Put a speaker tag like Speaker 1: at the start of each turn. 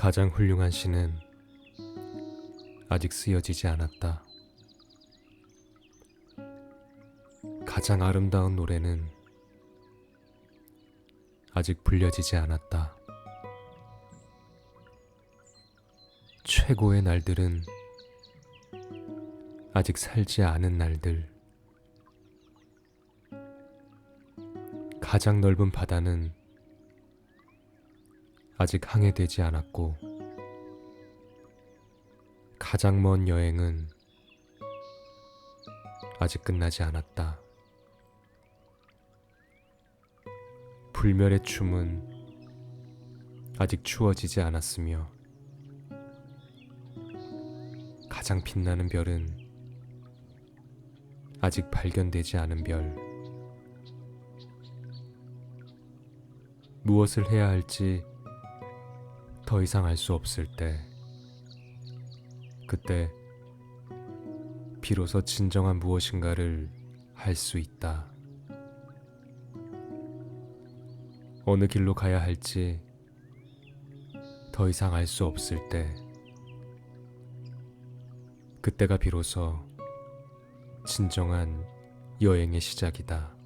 Speaker 1: 가장 훌륭한 시는 아직 쓰여지지 않았다. 가장 아름다운 노래는 아직 불려지지 않았다. 최고의 날들은 아직 살지 않은 날들. 가장 넓은 바다는 아직 항해되지 않았고, 가장 먼 여행은 아직 끝나지 않았다. 불멸의 춤은 아직 추워지지 않았으며, 가장 빛나는 별은 아직 발견되지 않은 별. 무엇을 해야 할지 더 이상 알 수 없을 때, 그때 비로소 진정한 무엇인가를 할 수 있다. 어느 길로 가야 할지 더 이상 알 수 없을 때, 그때가 비로소 진정한 여행의 시작이다.